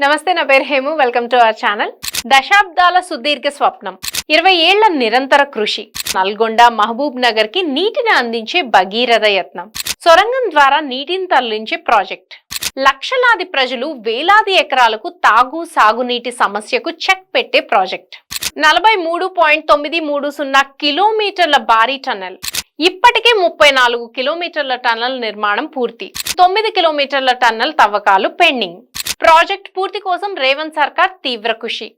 నమస్తే నా పేరు Hemu. Welcome to our channel. దశాబ్దాల సుదీర్ఘ స్వప్నం. ఇరవై ఏళ్ళ నిరంతర కృషి. నల్గొండ మహబూబ్ నగర్కి నీటిని అందించే భగీరథ యత్నం. సొరంగం ద్వారా నీటిని తరలించే ప్రాజెక్ట్. లక్షలాది ప్రజలు వేలాది ఎకరాలకు తాగు సాగునీటి సమస్యకు చెక్ పెట్టే ప్రాజెక్ట్. నలభై మూడు పాయింట్ తొమ్మిది మూడు సున్నా కిలోమీటర్ల భారీ టన్నెల్. ఇప్పటికే ముప్పై నాలుగు కిలోమీటర్ల టన్నెల్ నిర్మాణం పూర్తి. తొమ్మిది కిలోమీటర్ల టన్నల్ తవ్వకాలు పెండింగ్. ప్రాజెక్ట్ పూర్తి కోసం రేవంత్ సర్కార్ తీవ్ర కృషి.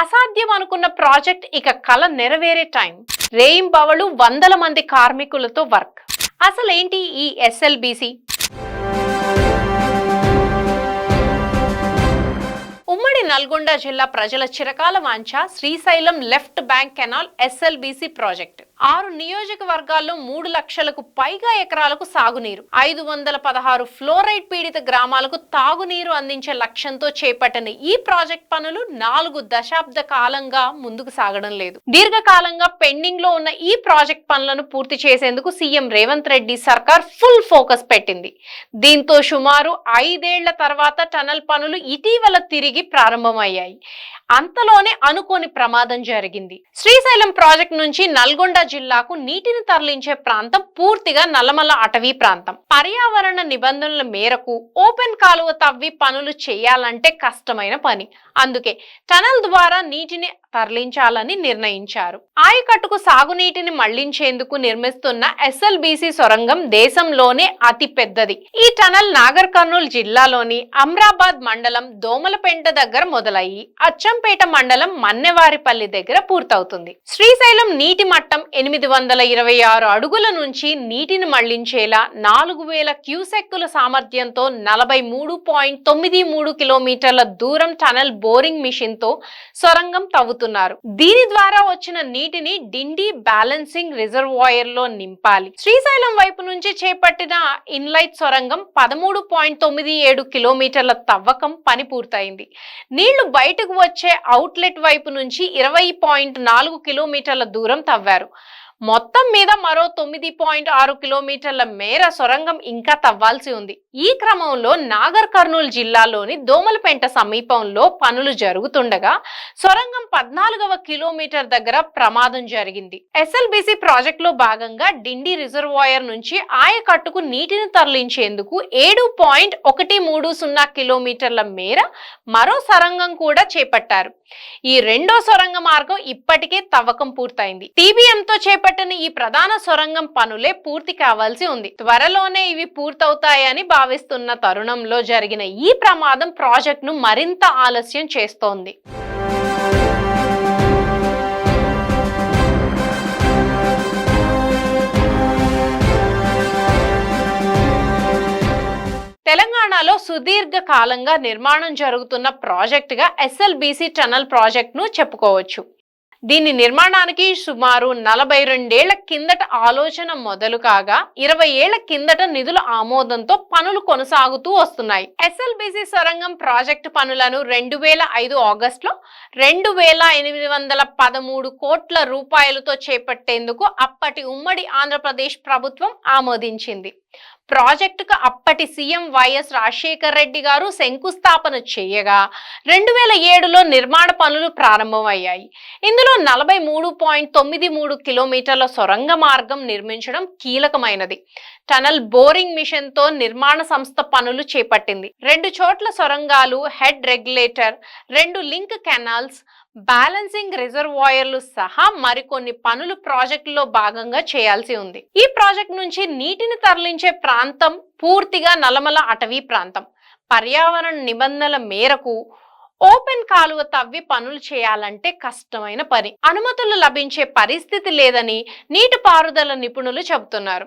అసాధ్యం అనుకున్న ప్రాజెక్ట్ ఇక కళ నెరవేరే టైం. రేయింబవలు వందల మంది కార్మికులతో వర్క్. అసలేంటి ఈ ఎస్ఎల్బిసి? ఉమ్మడి నల్గొండ జిల్లా ప్రజల చిరకాల వాంఛ Srisailam left bank canal SLBC project. ఆరు నియోజకవర్గాల్లో మూడు లక్షలకు పైగా ఎకరాలకు సాగునీరు. ఐదు వందల పదహారు ఫ్లోరైడ్ పీడిత గ్రామాలకు తాగునీరు అందించే లక్ష్యంతో చేపట్టిన ఈ ప్రాజెక్ట్ పనులు నాలుగు దశాబ్ద కాలంగా ముందుకు సాగడం లేదు. దీర్ఘకాలంగా పెండింగ్లో ఉన్న ఈ ప్రాజెక్ట్ పనులను పూర్తి చేసేందుకు సీఎం రేవంత్ రెడ్డి సర్కార్ ఫుల్ ఫోకస్ పెట్టింది. దీంతో సుమారు ఐదేళ్ళ తర్వాత టనల్ పనులు ఇటీవల తిరిగి ప్రారంభమయ్యాయి. అంతలోనే అనుకోని ప్రమాదం జరిగింది. శ్రీశైలం ప్రాజెక్ట్ నుంచి నల్గొండ జిల్లాకు నీటిని తరలించే ప్రాంతం పూర్తిగా నల్లమల అటవీ ప్రాంతం. పర్యావరణ నిబంధనల మేరకు ఓపెన్ కాలువ తవ్వి పనులు చేయాలంటే కష్టమైన పని. అందుకే టనల్ ద్వారా నీటిని తరలించాలని నిర్ణయించారు. ఆయకట్టుకు సాగునీటిని మళ్ళించేందుకు నిర్మిస్తున్న ఎస్ఎల్బిసి సొరంగం దేశంలోనే అతి పెద్దది ఈ టనల్ నాగర్ కర్నూలు జిల్లాలోని అమ్రాబాద్ మండలం దోమలపెంట దగ్గర మొదలయ్యి అచ్చంపేట మండలం మన్నెవారిపల్లి దగ్గర పూర్తవుతుంది. శ్రీశైలం నీటి మట్టం ఎనిమిది వందల ఇరవై ఆరు అడుగుల నుంచి నీటిని మళ్ళించేలా నాలుగు వేల క్యూసెక్కుల సామర్థ్యంతో నలభై మూడు పాయింట్ తొమ్మిది మూడు కిలోమీటర్ల దూరం టనల్ బోరింగ్ మిషన్తో సొరంగం తవ్వుతున్నారు. దీని ద్వారా వచ్చిన నీటిని డిండి బ్యాలెన్సింగ్ రిజర్వాయర్లో నింపాలి. శ్రీశైలం వైపు నుంచి చేపట్టిన ఇన్లైట్ సొరంగం పదమూడు పాయింట్ తొమ్మిది ఏడు కిలోమీటర్ల తవ్వకం పని పూర్తయింది. నీళ్ళు బయటకు వచ్చే అవుట్లెట్ వైపు నుంచి ఇరవై పాయింట్ నాలుగు కిలోమీటర్ల దూరం తవ్వారు. మొత్తం మీద మరో తొమ్మిది పాయింట్ ఆరు కిలోమీటర్ల మేర సొరంగం ఇంకా తవ్వాల్సి ఉంది. ఈ క్రమంలో నాగర్ కర్నూలు జిల్లాలోని దోమలపెంట సమీపంలో పనులు జరుగుతుండగా సొరంగం పద్నాలుగవ కిలోమీటర్ దగ్గర ప్రమాదం జరిగింది. ఎస్ఎల్బిసి ప్రాజెక్ట్లో భాగంగా డిండి రిజర్వాయర్ నుంచి ఆయకట్టుకు నీటిని తరలించేందుకు ఏడు పాయింట్ ఒకటి మూడు సున్నా కిలోమీటర్ల మేర మరో సొరంగం కూడా చేపట్టారు. ఈ రెండో సొరంగ మార్గం ఇప్పటికే తవ్వకం పూర్తయింది. టీబీఎంతో చేపట్టిన ఈ ప్రధాన సొరంగం పనులే పూర్తి కావాల్సి ఉంది. త్వరలోనే ఇవి పూర్తవుతాయని భావిస్తున్న తరుణంలో జరిగిన ఈ ప్రమాదం ప్రాజెక్టును మరింత ఆలస్యం చేస్తోంది. తెలంగాణలో సుదీర్ఘ కాలంగా నిర్మాణం జరుగుతున్న ప్రాజెక్టుగా ఎస్ఎల్బిసి టనల్ ప్రాజెక్ట్ను చెప్పుకోవచ్చు. దీని నిర్మాణానికి సుమారు నలభై రెండేళ్ళ కిందట ఆలోచన మొదలు కాగా ఇరవై ఏళ్ళ కిందట నిధుల ఆమోదంతో పనులు కొనసాగుతూ వస్తున్నాయి. ఎస్ఎల్బిసి సొరంగం ప్రాజెక్టు పనులను రెండు వేల ఐదు ఆగస్టులో రెండు వేల ఎనిమిది వందల పదమూడు కోట్ల రూపాయలతో చేపట్టేందుకు అప్పటి ఉమ్మడి ఆంధ్రప్రదేశ్ ప్రభుత్వం ఆమోదించింది. ప్రాజెక్టుకు అప్పటి సీఎం వైఎస్ రాజశేఖర్ రెడ్డి గారు శంకుస్థాపన చేయగా రెండు వేల ఏడులో నిర్మాణ పనులు ప్రారంభమయ్యాయి. ఇందులో నలభై మూడు పాయింట్ తొమ్మిది మూడు కిలోమీటర్ల సొరంగ మార్గం నిర్మించడం కీలకమైనది. టనల్ బోరింగ్ మిషన్తో నిర్మాణ సంస్థ పనులు చేపట్టింది. రెండు చోట్ల సొరంగాలు హెడ్ రెగ్యులేటర్ రెండు లింక్ కెనాల్స్ బ్యాలెన్సింగ్ రిజర్వాయర్లు సహా మరికొన్ని పనులు ప్రాజెక్టులో భాగంగా చేయాల్సి ఉంది. ఈ ప్రాజెక్ట్ నుంచి నీటిని తరలించే ప్రాంతం పూర్తిగా నలమల అటవీ ప్రాంతం. పర్యావరణ నిబంధనల మేరకు ఓపెన్ కాలువ తవ్వి పనులు చేయాలంటే కష్టమైన పని. అనుమతులు లభించే పరిస్థితి లేదని నీటిపారుదల నిపుణులు చెబుతున్నారు.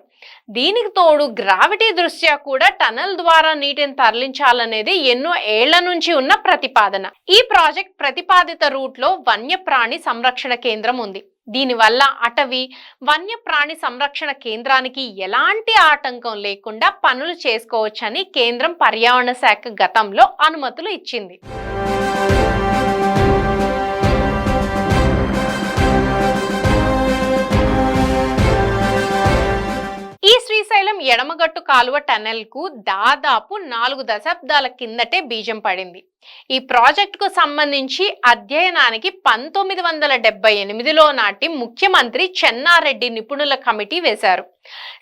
దీనికి తోడు గ్రావిటీ దృష్ట్యా కూడా టనల్ ద్వారా నీటిని తరలించాలనేది ఎన్నో ఏళ్ళ నుంచి ఉన్న ప్రతిపాదన. ఈ ప్రాజెక్ట్ ప్రతిపాదిత రూట్లో వన్యప్రాణి సంరక్షణ కేంద్రం ఉంది. దీనివల్ల అటవీ వన్యప్రాణి సంరక్షణ కేంద్రానికి ఎలాంటి ఆటంకం లేకుండా పనులు చేసుకోవచ్చని కేంద్రం పర్యావరణ శాఖ గతంలో అనుమతులు ఇచ్చింది. ఎడమగట్టు కాలువ టనెల్కు కు దాదాపు నాలుగు దశాబ్దాల కిందటే బీజం పడింది. ఈ ప్రాజెక్టుకు సంబంధించి అధ్యయనానికి పంతొమ్మిది వందల డెబ్బై ఎనిమిదిలో నాటి ముఖ్యమంత్రి చెన్నారెడ్డి నిపుణుల కమిటీ వేశారు.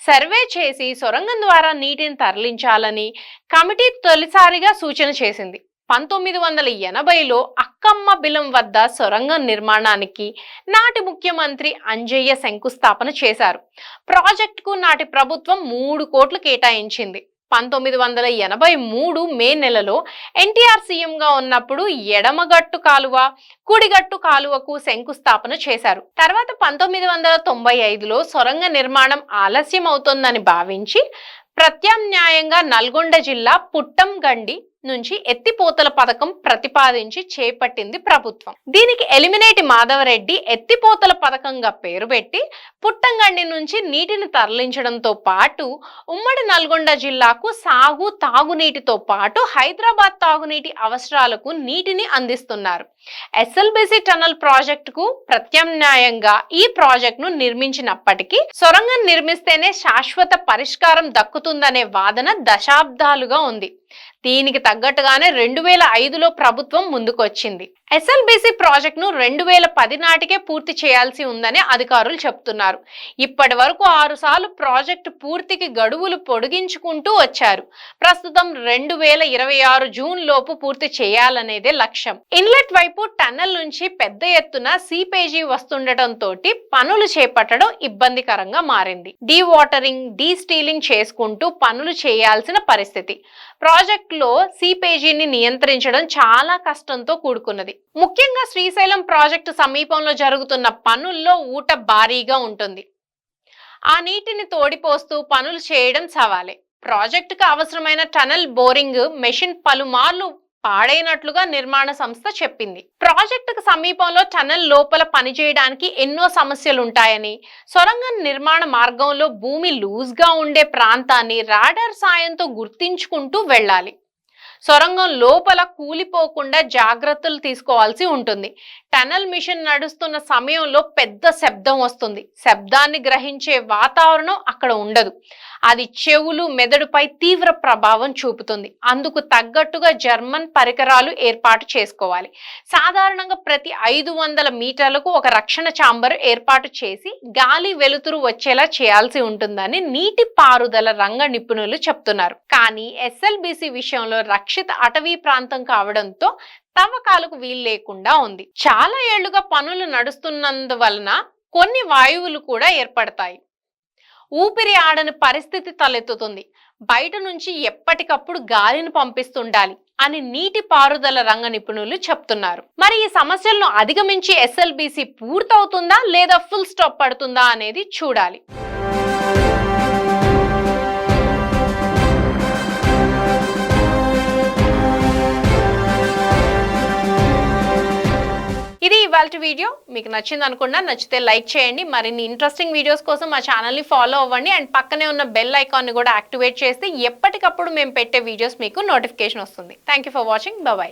సర్వే చేసి సొరంగం ద్వారా నీటిని తరలించాలని కమిటీ తొలిసారిగా సూచన చేసింది. పంతొమ్మిది వందల ఎనభైలో అక్కమ్మ బిలం వద్ద సొరంగం నిర్మాణానికి నాటి ముఖ్యమంత్రి అంజయ్య శంకుస్థాపన చేశారు. ప్రాజెక్టుకు నాటి ప్రభుత్వం మూడు కోట్లు కేటాయించింది. పంతొమ్మిది వందల ఎనభై మూడు మే నెలలో ఎన్టీఆర్ సీఎంగా ఉన్నప్పుడు ఎడమగట్టు కాలువ కుడిగట్టు కాలువకు శంకుస్థాపన చేశారు. తర్వాత పంతొమ్మిది వందల తొంభై ఐదులో సొరంగ నిర్మాణం ఆలస్యం అవుతోందని భావించి ప్రత్యామ్నాయంగా నల్గొండ జిల్లా పుట్టంగండి నుంచి ఎత్తిపోతల పథకం ప్రతిపాదించి చేపట్టింది ప్రభుత్వం. దీనికి ఎలిమినేటి మాధవరెడ్డి ఎత్తిపోతల పథకంగా పేరు పెట్టి పుట్టంగండి నుంచి నీటిని తరలించడంతో పాటు ఉమ్మడి నల్గొండ జిల్లాకు సాగు తాగునీటితో పాటు హైదరాబాద్ తాగునీటి అవసరాలకు నీటిని అందిస్తున్నారు. ఎస్ఎల్బిసి టనల్ ప్రాజెక్టుకు ప్రత్యామ్నాయంగా ఈ ప్రాజెక్టును నిర్మించినప్పటికీ సొరంగం నిర్మిస్తేనే శాశ్వత పరిష్కారం దక్కుతుందనే వాదన దశాబ్దాలుగా ఉంది. దీనికి తగ్గట్టుగానే రెండు వేల ఐదులో ప్రభుత్వం ముందుకొచ్చింది. ఎస్ఎల్బిసి ప్రాజెక్టును రెండు వేల పది నాటికే పూర్తి చేయాల్సి ఉందని అధికారులు చెప్తున్నారు. ఇప్పటి వరకు ఆరుసార్లు ప్రాజెక్టు పూర్తికి గడువులు పొడిగించుకుంటూ వచ్చారు. ప్రస్తుతం రెండు వేల ఇరవై ఆరు జూన్ లోపు పూర్తి చేయాలనేదే లక్ష్యం. ఇన్లెట్ వైపు టన్నెల్ నుంచి పెద్ద ఎత్తున సీపేజీ వస్తుండటంతో పనులు చేపట్టడం ఇబ్బందికరంగా మారింది. డీ వాటరింగ్ డీ స్టీలింగ్ చేసుకుంటూ పనులు చేయాల్సిన పరిస్థితి. ప్రాజెక్టులో సీపేజీని నియంత్రించడం చాలా కష్టంతో కూడుకున్నది. ముఖ్యంగా శ్రీశైలం ప్రాజెక్టు సమీపంలో జరుగుతున్న పనుల్లో ఊట భారీగా ఉంటుంది. ఆ నీటిని తోడిపోస్తూ పనులు చేయడం సవాలే. ప్రాజెక్టుకు అవసరమైన టనల్ బోరింగ్ మెషిన్ పలుమార్లు పాడైనట్లుగా నిర్మాణ సంస్థ చెప్పింది. ప్రాజెక్టుకు సమీపంలో టనల్ లోపల పనిచేయడానికి ఎన్నో సమస్యలు ఉంటాయని సొరంగం నిర్మాణ మార్గంలో భూమి లూజ్గా ఉండే ప్రాంతాన్ని రాడార్ సాయంతో గుర్తించుకుంటూ వెళ్ళాలి. సొరంగం లోపల కూలిపోకుండా జాగ్రత్తలు తీసుకోవాల్సి ఉంటుంది. టనల్ మిషన్ నడుస్తున్న సమయంలో పెద్ద శబ్దం వస్తుంది. శబ్దాన్ని గ్రహించే వాతావరణం అక్కడ ఉండదు. అది చెవులు మెదడుపై తీవ్ర ప్రభావం చూపుతుంది. అందుకు తగ్గట్టుగా జర్మన్ పరికరాలు ఏర్పాటు చేసుకోవాలి. సాధారణంగా ప్రతి ఐదు వందల మీటర్లకు ఒక రక్షణ చాంబర్ ఏర్పాటు చేసి గాలి వెలుతురు వచ్చేలా చేయాల్సి ఉంటుందని నీటి పారుదల రంగ నిపుణులు చెప్తున్నారు. కానీ ఎస్ఎల్బిసి విషయంలో రక్షిత అటవీ ప్రాంతం కావడంతో తవ్వకాలకు వీలు లేకుండా ఉంది. చాలా ఏళ్ళుగా పనులు నడుస్తున్నందువలన కొన్ని వాయువులు కూడా ఏర్పడతాయి. ఊపిరి ఆడని పరిస్థితి తలెత్తుతుంది. బయట నుంచి ఎప్పటికప్పుడు గాలిని పంపిస్తుండాలి అని నీటి పారుదల రంగ నిపుణులు చెప్తున్నారు. మరి ఈ సమస్యలను అధిగమించి ఎస్ఎల్బిసి పూర్తవుతుందా లేదా ఫుల్ స్టాప్ పడుతుందా అనేది చూడాలి. ఇవాళ వీడియో మీకు నచ్చింది అనుకున్నా నచ్చితే లైక్ చేయండి. మరిన్ని ఇంట్రెస్టింగ్ వీడియోస్ కోసం మా ఛానల్ని ఫాలో అవ్వండి. అండ్ పక్కనే ఉన్న బెల్ ఐకాన్ని కూడా యాక్టివేట్ చేస్తే ఎప్పటికప్పుడు మేము పెట్టే వీడియోస్ మీకు నోటిఫికేషన్ వస్తుంది. Thank for watching bye